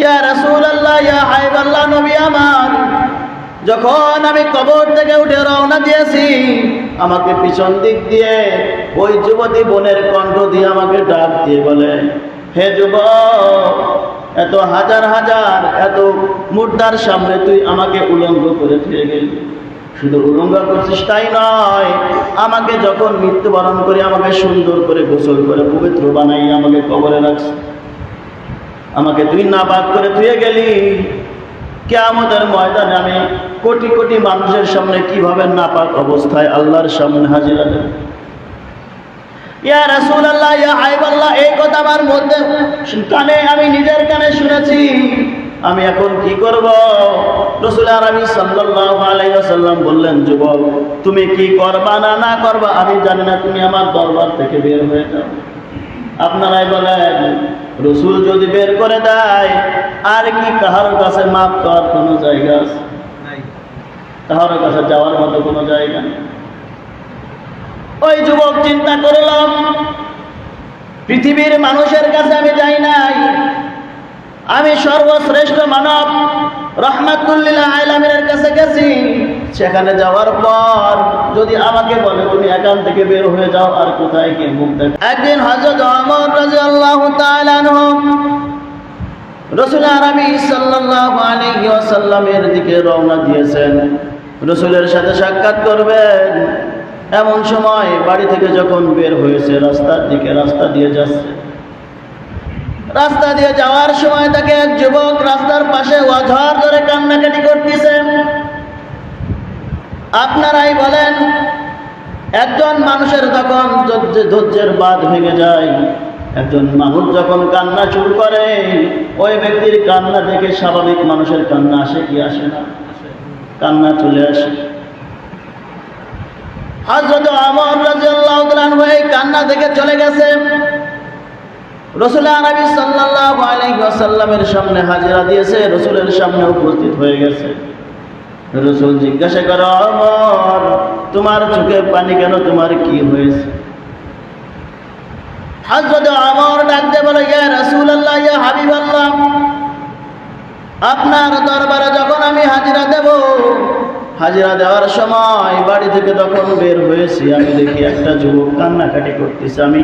ইয়া ইয়া যখন আমি কবর থেকে উঠে রওনা দিয়েছি, আমাকে পিছন দিক দিয়ে ওই যুবতী বোনের কণ্ঠ দিয়ে আমাকে ডাক দিয়ে বলে, হে যুবক, এত হাজার হাজার, এত মুর্দার সামনে তুই আমাকে উলঙ্গ করে ফিরে গেলি। শুধু উলঙ্গ করছিস তাই নয়, আমাকে যখন মৃত্যুবরণ করে, আমাকে সুন্দর করে গোসল করে পবিত্র বানাই আমাকে কবরে রাখছিস। আমাকে তুই নাপাক করে ধুয়ে গেলি। কেয়ামতের ময়দানে আমি কোটি কোটি মানুষের সামনে কীভাবে নাপাক অবস্থায় আল্লাহর সামনে হাজিরা দেব ইয়া রাসূলুল্লাহ, ইয়া এই কথা আমার মধ্যে কানে আমি নিজের কানে শুনেছি। আমি এখন কি করব? রসুল বললেন তুমি কি করবা না না করবা? আমি জানি না তুমি আমার দরবার থেকে বের হয়ে যাও। আপনারাই বলেন রসুল যদি বের করে দেয় আর কি কাহার কাছে মাপ করার কোনো জায়গা আছে? কাহার কাছে যাওয়ার মতো কোনো জায়গা নেই। ওই যুবক চিন্তা করলাম পৃথিবীর মানুষের কাছে আমি যাই নাই। আমি সর্বশ্রেষ্ঠ মানব রহমাতুল্লিল আলামিনের কাছে গেছি। সেখানে যাওয়ার পর যদি আমাকে বলে তুমি এখান থেকে বের হয়ে যাও, আর কোথায় গিয়ে মুখ দেখ? একদিন হজরত অমর তাআলা আনহু রসুল আরবি সাল্লাল্লাহু আলাইহি ওয়াসাল্লামের দিকে রওনা দিয়েছেন। রসুলের সাথে সাক্ষাৎ করবেন। এমন সময় বাড়ি থেকে যখন বের হয়েছে, রাস্তার দিকে রাস্তা দিয়ে যাচ্ছে। রাস্তা দিয়ে যাওয়ার সময় তাকে এক যুবক রাস্তার পাশে অঝর ধরে কান্নাকাটি করতেছে। আপনারাই বলেন, একজন মানুষের ধৈর্য- ধৈর্যের বাদ ভেঙে যায়, একজন মানুষ যখন কান্না শুরু করে, ওই ব্যক্তির কান্না দেখে স্বাভাবিক মানুষের কান্না আসে কি আসে না? কান্না চলে আসে। হজরত আমর রাজিয়াল্লাহু তাআলা এই কান্না দেখে চলে গেছে। রসুল আরবি সাল্লাল্লাহু আলাইহি ওয়াসাল্লামের সামনে হাজিরা দিয়েছে, রসুলের সামনে উপস্থিত হয়ে গেছে। রসুল জিজ্ঞাসা করো আমর তোমার চোখে পানি কেন, তোমার কি হয়েছে? হযরত আমর ডাকতে বলে, ইয়া রাসূলুল্লাহ, ইয়া হাবিবাল্লাহ, আপনার দরবারে যখন আমি হাজিরা দেব, হাজিরা দেওয়ার সময় বাড়ি থেকে তখন বের হয়েছি। আমি দেখি একটা যুবক কান্নাকাটি করতেছে। আমি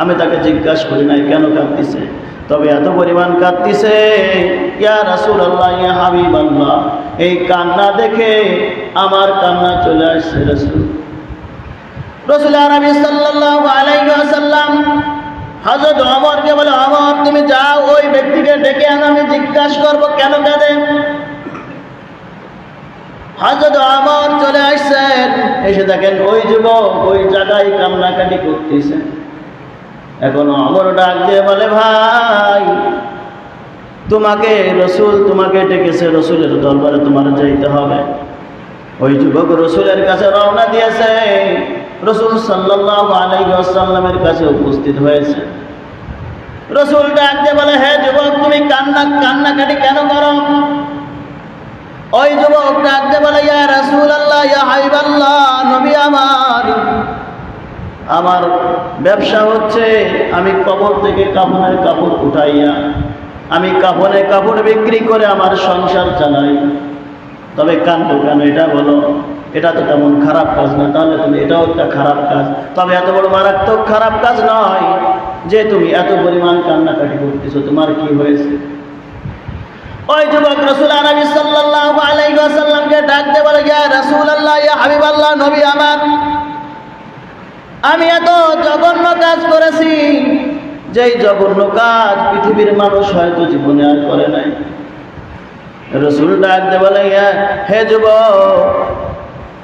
আমি তাকে জিজ্ঞাসা করি নাই, কেন কাঁদতেছে? তবে এত পরিমাণ কাঁদতেছে, ইয়া রাসুল আল্লাহ ইয়া হাবিব এই কান্না দেখে আমার কান্না চলে আসছে রসুল। বলে তুমি যাও, ওই ব্যক্তিকে ডেকে আমি জিজ্ঞাসা করব, কেন কাঁদে? চলে আসছেন, এসে দেখেন ওই যুবক ওই জায়গায় কান্নাকাটি করতেছেন এখন অমর ডাক দিয়ে বলে, ভাই, তোমাকে রসুল তোমাকে ডেকেছে, রসুলের দরবারে তোমার যাইতে হবে। ওই যুবক রসুলের কাছে রওনা দিয়েছে। রসুল সাল্লাল্লাহু আলাইহি ওয়াসাল্লামের কাছে উপস্থিত হয়েছে। রসুল ডাকতে বলে, হে যুবক, তুমি কান্না, কান্নাকাটি কেন করো? ওই যুবক ডাকতে বলে, ইয়া রসুল আল্লাহ ইয়া হাবিবাল্লাহ, নবী আমার আমার ব্যবসা হচ্ছে আমি কবর থেকে কাপড়ের কাপড় উঠাইয়া, আমি কাপড়ে কাপড় বিক্রি করে আমার সংসার চালাই। তবে কান্দ কেন? এটা বলো। এটা তো তেমন খারাপ কাজ না। তাহলে তুমি এটাও একটা খারাপ কাজ। তবে এত বড় মারাত্মক খারাপ কাজ নয় যে তুমি এত পরিমাণ কান্নাকাটি করতেছো। তোমার কি হয়েছে? ওই যুবক রসুল আরবি সাল্লাল্লাহু আলাইহি ওয়াসাল্লামকে ডাকতে বলে, ইয়া রাসূলুল্লাহ, ইয়া হাবিবাল্লাহ, নবী আমার। আমি এত জঘন্য কাজ করেছি, যেই জঘন্য কাজ পৃথিবীর মানুষ হয়তো জীবনে আর করে নাই। রসুল ডাকতে বলে হে যুব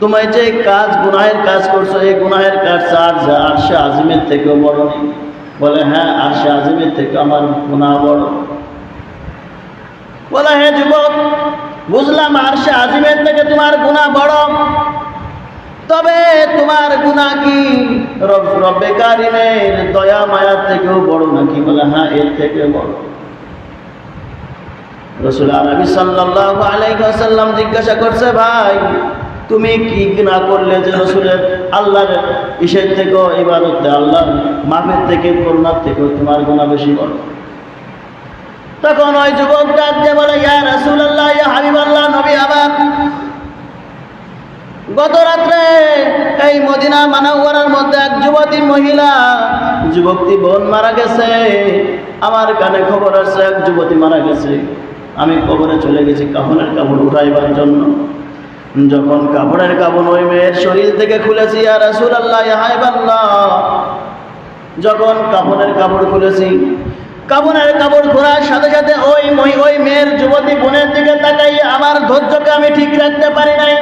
তোমায় যে কাজ, গুনাহের কাজ করছ, এই গুনাহের কাজ আর আর আজমের থেকেও বড় বলে হ্যাঁ আর সে আজমের থেকে আমার গুনাহ বড়। বলে, হে যুবক, বুঝলাম আরশে আজিমের থেকে তোমার গুণা বড়। তবে তোমার গুণা কি? রব রব্বে কারিমের দয়া মায়ার থেকেও বড় নাকি? বলে হ্যাঁ এর থেকে বড়। রসুল জিজ্ঞাসা করছে, ভাই, তুমি কি না করলে যে রসুলের আল্লাহর ইসের থেকেও ইবাদত আল্লাহর মাফের থেকে, করুণার থেকেও তোমার গুণা বেশি বড়? তখন ওই যুবক ডাক দিয়ে বলে, ইয়া রাসূলুল্লাহ, ইয়া হাবিবাল্লাহ নবী আমার গত রাত্রে এই মদিনা মানবগড়ার মধ্যে এক যুবতী মহিলা, যুবকটি বোন মারা গেছে। আমার কানে খবর আসছে, এক যুবতী মারা গেছে। আমি কবরে চলে গেছি কাপড়ের কাপড় উঠাইবার জন্য। যখন কাপড়ের কাপড় ওই মেয়ের শরীর থেকে খুলেছি আর রাসুল আল্লাহ যখন কাপড়ের কাপড় খুলেছি কাপড়ের কাপড় খোলার সাথে সাথে ওই ওই মেয়ের যুবতী বোনের দিকে তাকাই আমার ধৈর্যকে আমি ঠিক রাখতে পারি নাই।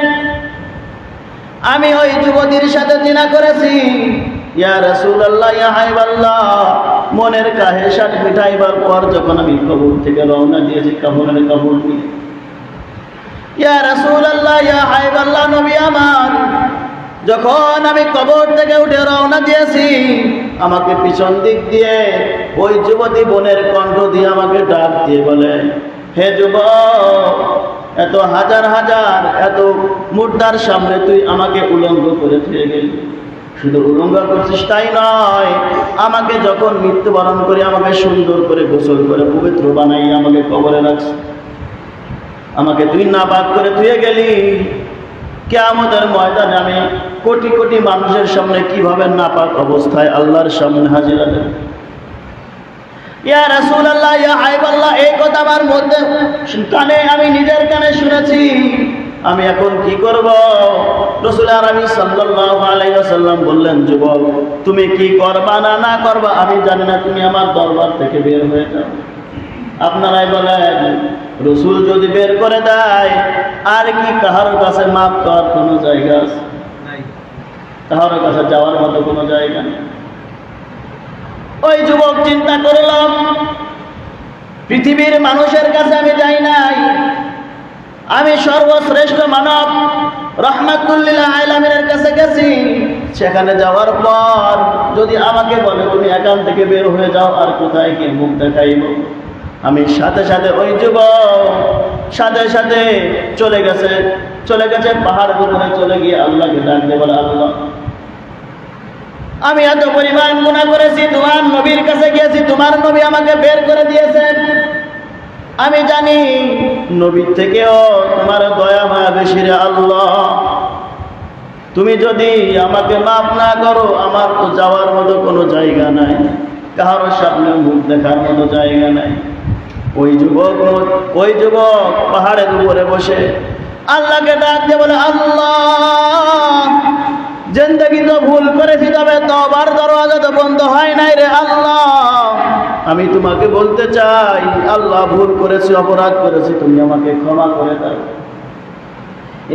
আমি ওই যুবতীর সাথে জিনা করেছি। ইয়া রাসূলুল্লাহ, ইয়া হাবিবাল্লাহ, মনের কাহে সাত মিঠাইবার পর যখন আমি কবর থেকে রওনা দিয়েছি কাপড়ের কাপড় নিয়ে। ইয়া রাসূলুল্লাহ, ইয়া হাবিবাল্লাহ, নবী আমার, যখন আমি কবর থেকে উঠে রওনা দিয়েছি, আমাকে পিছন দিক দিয়ে ওই যুবতী বোনের কণ্ঠ দিয়ে আমাকে ডাক দিয়ে বলে, হে যুবক এত হাজার হাজার, এত মুদ্রার সামনে তুই আমাকে উলঙ্গ করে ফিরে গেলি শুধু উলঙ্গ করছিস তাই নয়, আমাকে যখন মৃত্যুবরণ করে আমাকে সুন্দর করে গোসল করে পবিত্র বানাই আমাকে কবরে রাখছিস আমাকে তুই নাপাক করে ধুয়ে গেলি। কেয়ামতের ময়দানে আমি কোটি কোটি মানুষের সামনে কীভাবে নাপাক অবস্থায় আল্লাহর সামনে হাজিরা দেব? ইয়া রাসূলুল্লাহ ইয়া এই কথা আমার মধ্যে কানে আমি নিজের কানে শুনেছি। আমি এখন কি করব? রসুল আরবি ওয়াসাল্লাম বললেন যুবক তুমি কি করবা না না করবা? আমি জানি না তুমি আমার দরবার থেকে বের হয়ে যাও। আপনারাই বলেন রসুল যদি বের করে দেয় আর কি কাহার কাছে মাপ করার কোনো জায়গা আছে? কাহার কাছে যাওয়ার মতো কোনো জায়গা নেই। ওই যুবক চিন্তা করলাম, পৃথিবীর মানুষের কাছে আমি যাই নাই। আমি সর্বশ্রেষ্ঠ মানব রহমাতুল্লিল্লাহ আলামিনের কাছে গেছি। সেখানে যাওয়ার পর যদি আমাকে বলে, তুমি এখান থেকে বের হয়ে যাও, আর কোথায় গিয়ে মুখ দেখাইব? আমি সাথে সাথে ওই যুবক সাথে সাথে চলে গেছে। চলে গেছে পাহাড় চলে গিয়ে আল্লাহকে ডাক দিয়ে বলে, আল্লাহ আমি এত পরিমাণ গুণা করেছি, তোমার নবীর কাছে গিয়েছি, তোমার নবী আমাকে বের করে দিয়েছেন। আমি জানি নবীর থেকেও তোমার দয়া, মায়া বেশি রে আল্লাহ। তুমি যদি আমাকে মাফ না করো, আমার তো যাওয়ার মতো কোনো জায়গা নাই, কারোর সামনে মুখ দেখার মতো জায়গা নাই। ওই যুবক ওই যুবক পাহাড়ের উপরে বসে আল্লাহকে ডাক দিয়ে বলে, আল্লাহ! জিন্দগি তো ভুল করেছি, তবে তবার দরওয়াজা তো বন্ধ হয় নাই রে আল্লাহ। আমি তোমাকে বলতে চাই, আল্লাহ ভুল করেছি, অপরাধ করেছি, তুমি আমাকে ক্ষমা করে দাও।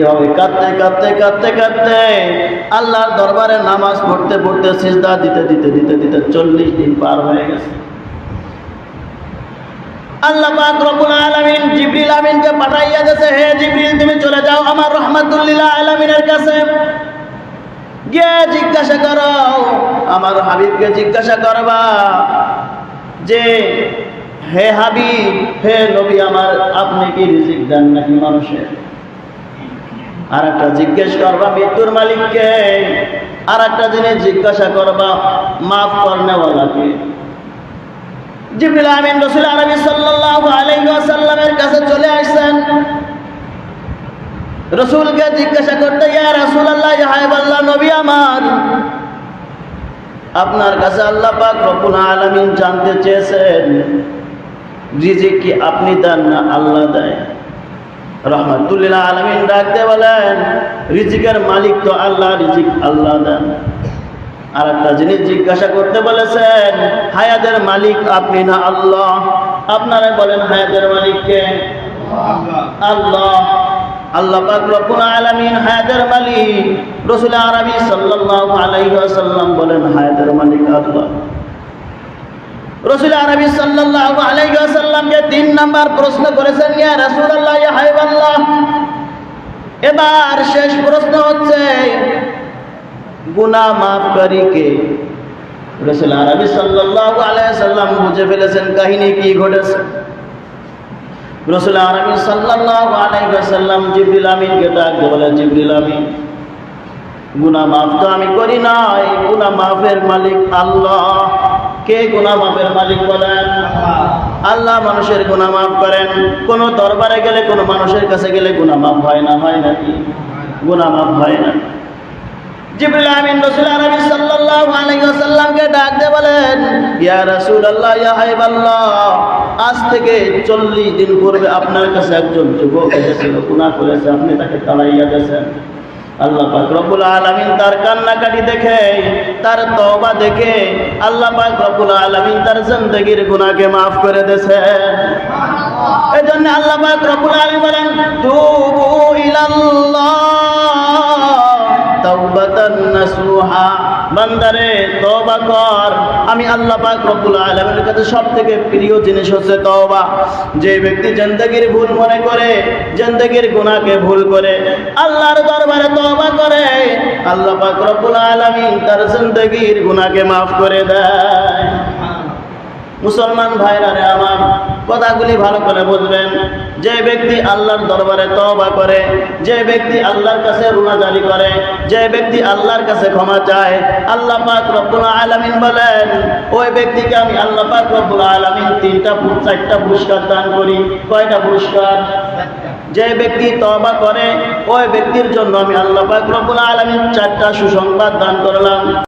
এভাবে কাঁদতে কাঁদতে কাঁদতে কাঁদতে আল্লাহর দরবারে নামাজ পড়তে পড়তে, সিজদা দিতে দিতে দিতে দিতে চল্লিশ দিন পার হয়ে গেছে। আল্লাহ পাক রব্বুল আলামিন জিবরিল আমিনকে পাঠাইয়া দিয়েছে, হে জিবরিল, তুমি চলে যাও আমার রহমাতুল্লিল্লাহ আলামিনের কাছে। গিয়ে জিজ্ঞাসা করো, আমার হাবিবকে জিজ্ঞাসা করবা যে, হে হাবিব, হে নবী আমার, আপনি কি রিজিক দেন নাকি মানুষের? আর একটা জিজ্ঞেস করবা মৃত্যুর মালিককে আর একটা জিনিস জিজ্ঞাসা করবা, মাফ করনেওয়ালাকে? জিবরিল আমিন রাসূল আরবি সাল্লাল্লাহু আলাইহি ওয়াসাল্লামের কাছে চলে আসছেন। রসুলকে জিজ্ঞাসা করতে ইয়া রাসূলুল্লাহ ইয়া হাবিবাল্লাহ নবী আমার। আপনার কাছে আল্লাহ পাক রব্বুল আলামিন জানতে চেয়েছেন রিজিক কি আপনি দেন না আল্লাহ দেয়? রহমাতুল্লিল্লাহ আলমিন ডাকতে বলেন রিজিকের মালিক তো আল্লাহ রিজিক আল্লাহ দেন। আর একটা জিনিস জিজ্ঞাসা করতে বলেছেন হায়াতের মালিক আপনি না আল্লাহ? আপনারা বলেন হায়াতের মালিককে আল্লাহ। আল্লাহ পাক রব্বুল আলামিন হায়াতের মালিক রাসূল আরবি সাল্লাল্লাহু আলাইহি ওয়াসাল্লাম বলেন হায়াতের মালিক আল্লাহ। রাসূল আরবি সাল্লাল্লাহু আলাইহি ওয়াসাল্লামকে তিন নাম্বার প্রশ্ন করেছেন, ইয়া রাসূলুল্লাহ, ইয়া হাবিবাল্লাহ। এবার শেষ প্রশ্ন হচ্ছে, গুনাহ মাফকারী কে? রাসূল আরবি সাল্লাল্লাহু আলাইহি সাল্লাম বুঝে ফেলেছেন, কাহিনী কি ঘটেছে? রসুল আরবি সাল্লাল্লাহু আলাইহি ওয়াসাল্লাম জিবরিল আমিনকে ডাক দিয়ে বলে জিবরিল আমিন, গুনাহ মাফ তো আমি করি নাই। গুনাহ মাফের মালিক আল্লাহ। কে গুনাহ মাফের মালিক বলেন? আল্লাহ। মানুষের গুনাহ মাফ করেন। কোন দরবারে গেলে, কোন মানুষের কাছে গেলে গুনাহ মাফ হয় না, হয় নাকি? গুনাহ মাফ হয় না। ডাক বলেন, ইয়া ইয়া আজ থেকে 40 দিন আপনার কাছে আপনি তাকে দিয়েছেন। আল্লাহ আলামিন তার কান্নাকাটি দেখে, তার তওবা দেখে, আল্লাহ পাক রব্বুল আলামিন তার জিন্দেগীর গুনাহকে maaf করে দেন এই জন্য আল্লাহ পাক রব্বুল আলামিন বলেন, তুবু বান্দারে কর। আমি আল্লাহ পাক রব্বুল আলামিনের কাছে সবথেকে প্রিয় জিনিস হচ্ছে তওবা। যে ব্যক্তি জিন্দেগীর ভুল মনে করে, জিন্দেগীর গুনাহকে ভুল করে, আল্লাহর দরবারে তওবা করে, আল্লাহ পাক রব্বুল আলামিন তার জিন্দেগীর গুনাহকে maaf করে দেয়। মুসলমান ভাইরা রে আমার কথাগুলি ভালো করে বুঝবেন। যে ব্যক্তি আল্লাহর দরবারে তওবা করে, যে ব্যক্তি আল্লাহর কাছে রুনাজারি করে, যে ব্যক্তি আল্লাহর কাছে ক্ষমা চায়, আল্লাহ পাক রব্বুল আলামিন বলেন, ওই ব্যক্তিকে আমি আল্লাহ পাক রব্বুল আলামিন তিনটা চারটা পুরস্কার দান করি। কয়টা পুরস্কার? যে ব্যক্তি তওবা করে, ওই ব্যক্তির জন্য আমি আল্লাহ পাক রব্বুল আলামিন চারটা সুসংবাদ দান করলাম।